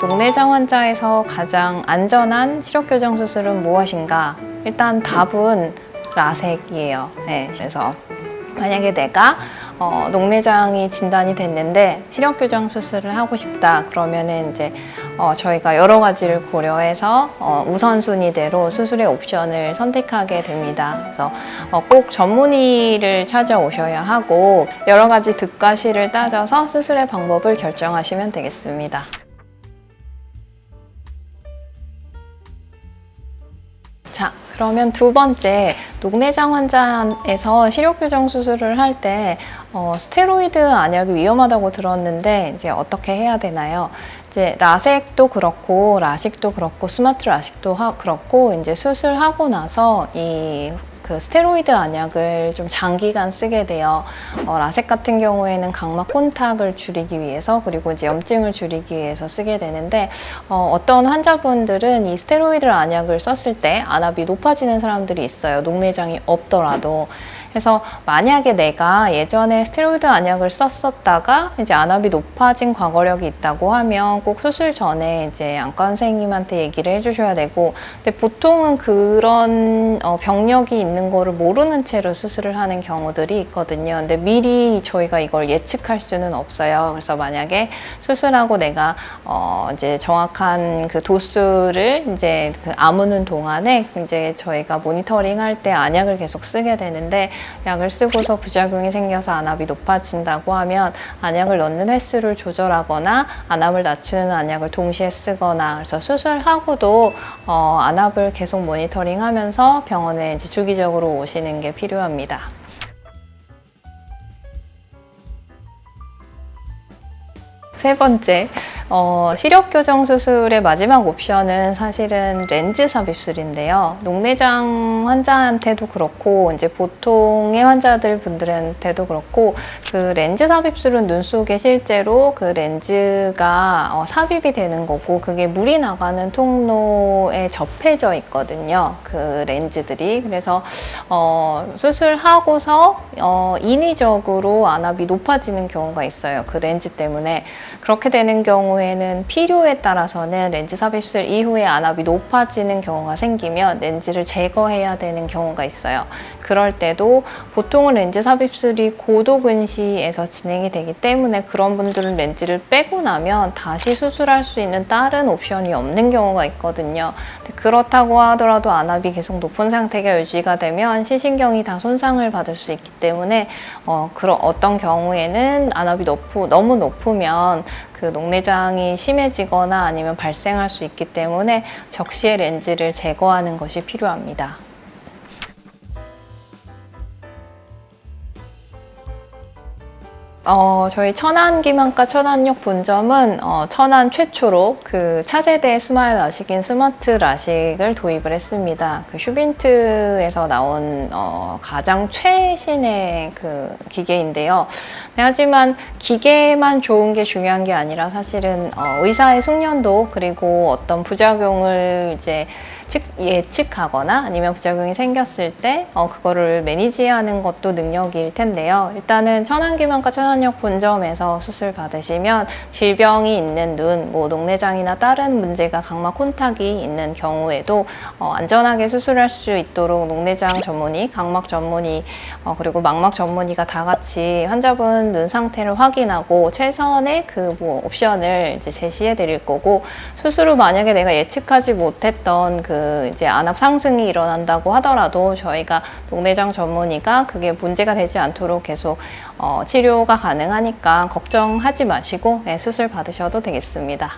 녹내장 환자에서 가장 안전한 시력 교정 수술은 무엇인가? 일단 답은 라섹이에요. 네, 그래서 만약에 내가 어, 녹내장이 진단이 됐는데 시력 교정 수술을 하고 싶다 그러면은 이제 어, 저희가 여러 가지를 고려해서 어, 우선순위대로 수술의 옵션을 선택하게 됩니다. 그래서 어, 꼭 전문의를 찾아오셔야 하고 여러 가지 득과 실을 따져서 수술의 방법을 결정하시면 되겠습니다. 그러면 두 번째, 녹내장 환자에서 시력교정 수술을 할 때, 어, 스테로이드 안약이 위험하다고 들었는데, 이제 어떻게 해야 되나요? 이제 라섹도 그렇고, 라식도 그렇고, 스마트 라식도 하- 그렇고, 이제 수술하고 나서 이 그 스테로이드 안약을 좀 장기간 쓰게 돼요. 어, 라섹 같은 경우에는 각막 콘탁을 줄이기 위해서 그리고 이제 염증을 줄이기 위해서 쓰게 되는데 어, 어떤 환자분들은 이 스테로이드 안약을 썼을 때 안압이 높아지는 사람들이 있어요. 녹내장이 없더라도. 그래서 만약에 내가 예전에 스테로이드 안약을 썼었다가 이제 안압이 높아진 과거력이 있다고 하면 꼭 수술 전에 이제 안과 선생님한테 얘기를 해주셔야 되고 근데 보통은 그런 어, 병력이 있는 거를 모르는 채로 수술을 하는 경우들이 있거든요. 근데 미리 저희가 이걸 예측할 수는 없어요. 그래서 만약에 수술하고 내가 어, 이제 정확한 그 도수를 이제 그 아무는 동안에 이제 저희가 모니터링 할 때 안약을 계속 쓰게 되는데 약을 쓰고서 부작용이 생겨서 안압이 높아진다고 하면 안약을 넣는 횟수를 조절하거나 안압을 낮추는 안약을 동시에 쓰거나 그래서 수술하고도 어, 안압을 계속 모니터링하면서 병원에 이제 주기적으로 오시는 게 필요합니다. 세 번째, 어, 시력 교정 수술의 마지막 옵션은 사실은 렌즈 삽입술인데요. 녹내장 환자한테도 그렇고, 이제 보통의 환자들 분들한테도 그렇고, 그 렌즈 삽입술은 눈 속에 실제로 그 렌즈가 어, 삽입이 되는 거고, 그게 물이 나가는 통로에 접해져 있거든요. 그 렌즈들이. 그래서, 어, 수술하고서, 어, 인위적으로 안압이 높아지는 경우가 있어요. 그 렌즈 때문에. 그렇게 되는 경우에 는 필요에 따라서는 렌즈 삽입술 이후에 안압이 높아지는 경우가 생기면 렌즈를 제거해야 되는 경우가 있어요. 그럴 때도 보통은 렌즈 삽입술이 고도 근시에서 진행이 되기 때문에 그런 분들은 렌즈를 빼고 나면 다시 수술할 수 있는 다른 옵션이 없는 경우가 있거든요. 그렇다고 하더라도 안압이 계속 높은 상태가 유지가 되면 시신경이 다 손상을 받을 수 있기 때문에 어, 그런 어떤 경우에는 안압이 높고 너무 높으면 그 녹내장 이 심해지거나 아니면 발생할 수 있기 때문에 적시에 렌즈를 제거하는 것이 필요합니다. 어, 저희 천안 기만과 천안역 본점은 어, 천안 최초로 그 차세대 스마일 라식인 스마트 라식을 도입을 했습니다. 그 슈빈트에서 나온 어, 가장 최신의 그 기계인데요. 네, 하지만 기계만 좋은 게 중요한 게 아니라 사실은 어, 의사의 숙련도 그리고 어떤 부작용을 이제 측- 예측하거나 아니면 부작용이 생겼을 때 어, 그거를 매니지하는 것도 능력일 텐데요. 일단은 천안 기만과 천안 역 본점에서 수술 받으시면 질병이 있는 눈, 뭐 녹내장이나 다른 문제가 각막 콘탁이 있는 경우에도 어, 안전하게 수술할 수 있도록 녹내장 전문의, 각막 전문의, 어, 그리고 망막 전문의가 다 같이 환자분 눈 상태를 확인하고 최선의 그 뭐 옵션을 이제 제시해 드릴 거고 수술 후 만약에 내가 예측하지 못했던 그 이제 안압 상승이 일어난다고 하더라도 저희가 녹내장 전문의가 그게 문제가 되지 않도록 계속 어, 치료가 가능하니까 걱정하지 마시고 예, 수술 받으셔도 되겠습니다.